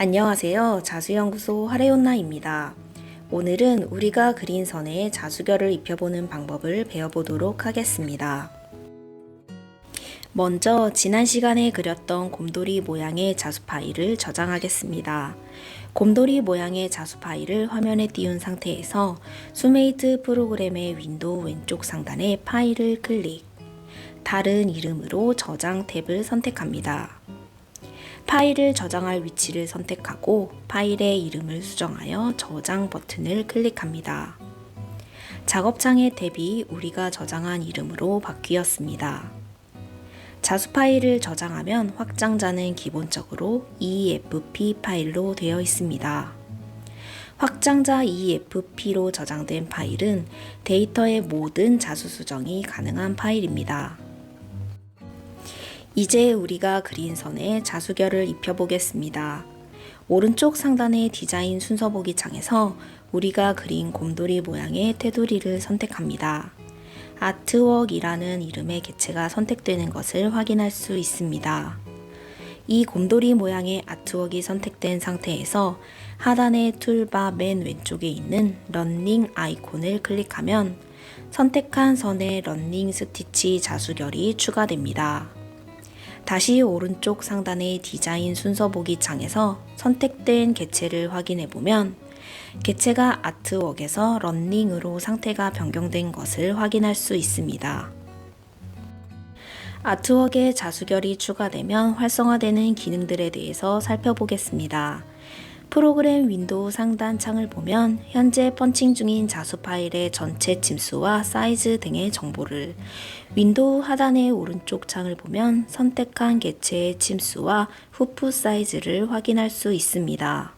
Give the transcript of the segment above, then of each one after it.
안녕하세요. 자수연구소 하레온나입니다. 오늘은 우리가 그린 선에 자수결을 입혀보는 방법을 배워보도록 하겠습니다. 먼저 지난 시간에 그렸던 곰돌이 모양의 자수 파일을 저장하겠습니다. 곰돌이 모양의 자수 파일을 화면에 띄운 상태에서 수메이트 프로그램의 윈도우 왼쪽 상단에 파일을 클릭, 다른 이름으로 저장 탭을 선택합니다. 파일을 저장할 위치를 선택하고 파일의 이름을 수정하여 저장 버튼을 클릭합니다. 작업창의 탭이 우리가 저장한 이름으로 바뀌었습니다. 자수 파일을 저장하면 확장자는 기본적으로 EFP 파일로 되어 있습니다. 확장자 EFP로 저장된 파일은 데이터의 모든 자수 수정이 가능한 파일입니다. 이제 우리가 그린 선에 자수결을 입혀보겠습니다. 오른쪽 상단의 디자인 순서 보기 창에서 우리가 그린 곰돌이 모양의 테두리를 선택합니다. 아트웍이라는 이름의 개체가 선택되는 것을 확인할 수 있습니다. 이 곰돌이 모양의 아트웍이 선택된 상태에서 하단의 툴바 맨 왼쪽에 있는 런닝 아이콘을 클릭하면 선택한 선에 런닝 스티치 자수결이 추가됩니다. 다시 오른쪽 상단의 디자인 순서 보기 창에서 선택된 개체를 확인해 보면 개체가 아트웍에서 런닝으로 상태가 변경된 것을 확인할 수 있습니다. 아트웍에 자수결이 추가되면 활성화되는 기능들에 대해서 살펴보겠습니다. 프로그램 윈도우 상단 창을 보면 현재 펀칭 중인 자수 파일의 전체 침수와 사이즈 등의 정보를 윈도우 하단의 오른쪽 창을 보면 선택한 개체의 침수와 후프 사이즈를 확인할 수 있습니다.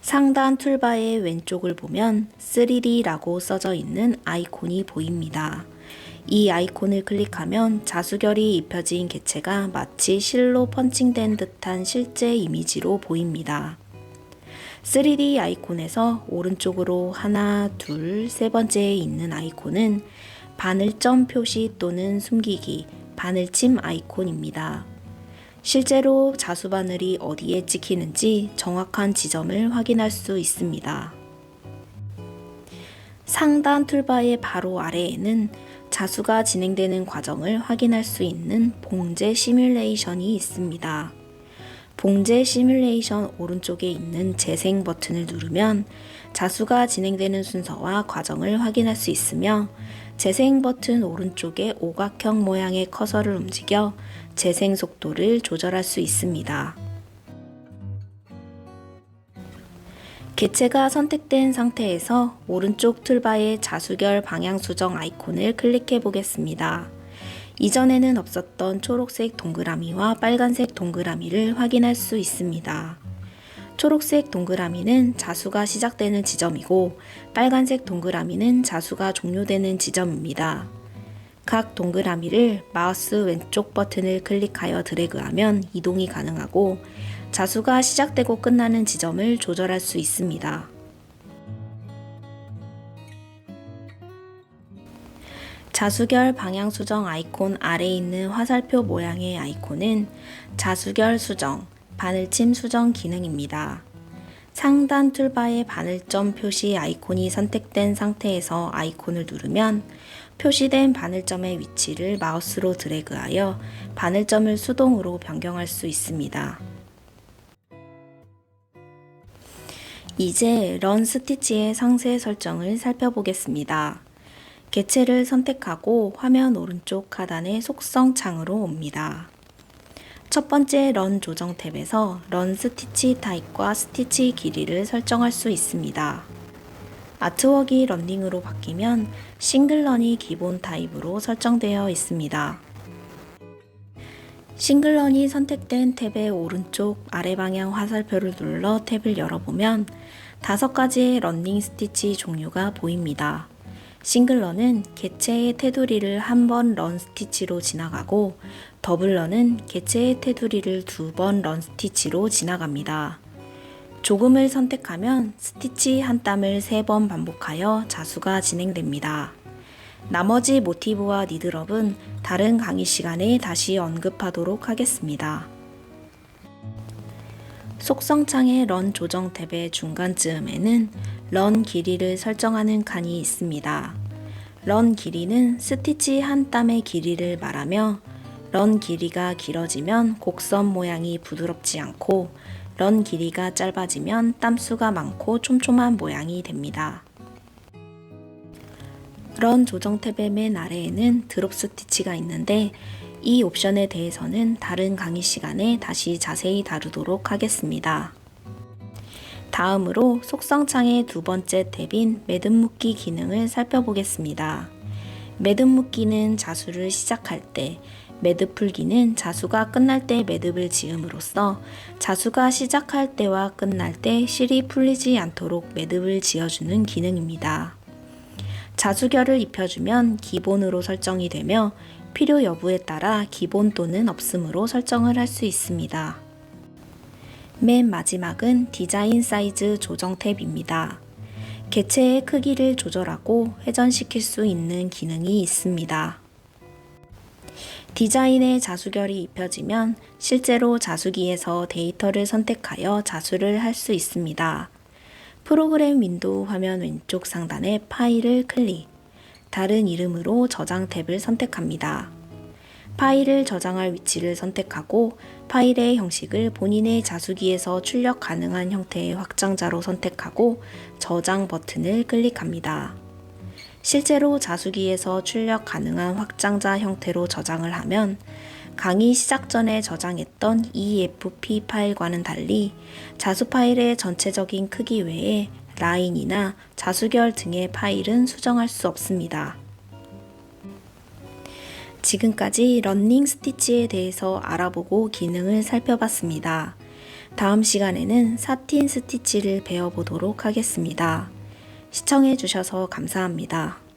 상단 툴바의 왼쪽을 보면 3D라고 써져 있는 아이콘이 보입니다. 이 아이콘을 클릭하면 자수결이 입혀진 개체가 마치 실로 펀칭된 듯한 실제 이미지로 보입니다. 3D 아이콘에서 오른쪽으로 하나, 둘, 세 번째에 있는 아이콘은 바늘점 표시 또는 숨기기, 바늘침 아이콘입니다. 실제로 자수바늘이 어디에 찍히는지 정확한 지점을 확인할 수 있습니다. 상단 툴바의 바로 아래에는 자수가 진행되는 과정을 확인할 수 있는 봉제 시뮬레이션이 있습니다. 봉제 시뮬레이션 오른쪽에 있는 재생 버튼을 누르면 자수가 진행되는 순서와 과정을 확인할 수 있으며 재생 버튼 오른쪽에 오각형 모양의 커서를 움직여 재생 속도를 조절할 수 있습니다. 개체가 선택된 상태에서 오른쪽 툴바의 자수결 방향 수정 아이콘을 클릭해 보겠습니다. 이전에는 없었던 초록색 동그라미와 빨간색 동그라미를 확인할 수 있습니다. 초록색 동그라미는 자수가 시작되는 지점이고 빨간색 동그라미는 자수가 종료되는 지점입니다. 각 동그라미를 마우스 왼쪽 버튼을 클릭하여 드래그하면 이동이 가능하고 자수가 시작되고 끝나는 지점을 조절할 수 있습니다. 자수결 방향 수정 아이콘 아래에 있는 화살표 모양의 아이콘은 자수결 수정, 바늘침 수정 기능입니다. 상단 툴바의 바늘점 표시 아이콘이 선택된 상태에서 아이콘을 누르면 표시된 바늘점의 위치를 마우스로 드래그하여 바늘점을 수동으로 변경할 수 있습니다. 이제 런 스티치의 상세 설정을 살펴보겠습니다. 개체를 선택하고 화면 오른쪽 하단의 속성 창으로 옵니다. 첫 번째 런 조정 탭에서 런 스티치 타입과 스티치 길이를 설정할 수 있습니다. 아트웍이 런닝으로 바뀌면 싱글런이 기본 타입으로 설정되어 있습니다. 싱글런이 선택된 탭의 오른쪽 아래 방향 화살표를 눌러 탭을 열어보면 다섯 가지의 런닝 스티치 종류가 보입니다. 싱글런은 개체의 테두리를 한 번 런 스티치로 지나가고 더블런은 개체의 테두리를 두 번 런 스티치로 지나갑니다. 조금을 선택하면 스티치 한 땀을 세 번 반복하여 자수가 진행됩니다. 나머지 모티브와 니드럽은 다른 강의 시간에 다시 언급하도록 하겠습니다. 속성창의 런 조정 탭의 중간쯤에는 런 길이를 설정하는 칸이 있습니다. 런 길이는 스티치 한 땀의 길이를 말하며 런 길이가 길어지면 곡선 모양이 부드럽지 않고 런 길이가 짧아지면 땀수가 많고 촘촘한 모양이 됩니다. 런 조정 탭의 맨 아래에는 드롭 스티치가 있는데 이 옵션에 대해서는 다른 강의 시간에 다시 자세히 다루도록 하겠습니다. 다음으로 속성창의 두 번째 탭인 매듭 묶기 기능을 살펴보겠습니다. 매듭 묶기는 자수를 시작할 때, 매듭 풀기는 자수가 끝날 때 매듭을 지음으로써 자수가 시작할 때와 끝날 때 실이 풀리지 않도록 매듭을 지어주는 기능입니다. 자수결을 입혀주면 기본으로 설정이 되며 필요 여부에 따라 기본 또는 없음으로 설정을 할 수 있습니다. 맨 마지막은 디자인 사이즈 조정 탭입니다. 개체의 크기를 조절하고 회전시킬 수 있는 기능이 있습니다. 디자인의 자수결이 입혀지면 실제로 자수기에서 데이터를 선택하여 자수를 할 수 있습니다. 프로그램 윈도우 화면 왼쪽 상단에 파일을 클릭, 다른 이름으로 저장 탭을 선택합니다. 파일을 저장할 위치를 선택하고 파일의 형식을 본인의 자수기에서 출력 가능한 형태의 확장자로 선택하고 저장 버튼을 클릭합니다. 실제로 자수기에서 출력 가능한 확장자 형태로 저장을 하면 강의 시작 전에 저장했던 EFP 파일과는 달리 자수 파일의 전체적인 크기 외에 라인이나 자수결 등의 파일은 수정할 수 없습니다. 지금까지 런닝 스티치에 대해서 알아보고 기능을 살펴봤습니다. 다음 시간에는 사틴 스티치를 배워보도록 하겠습니다. 시청해주셔서 감사합니다.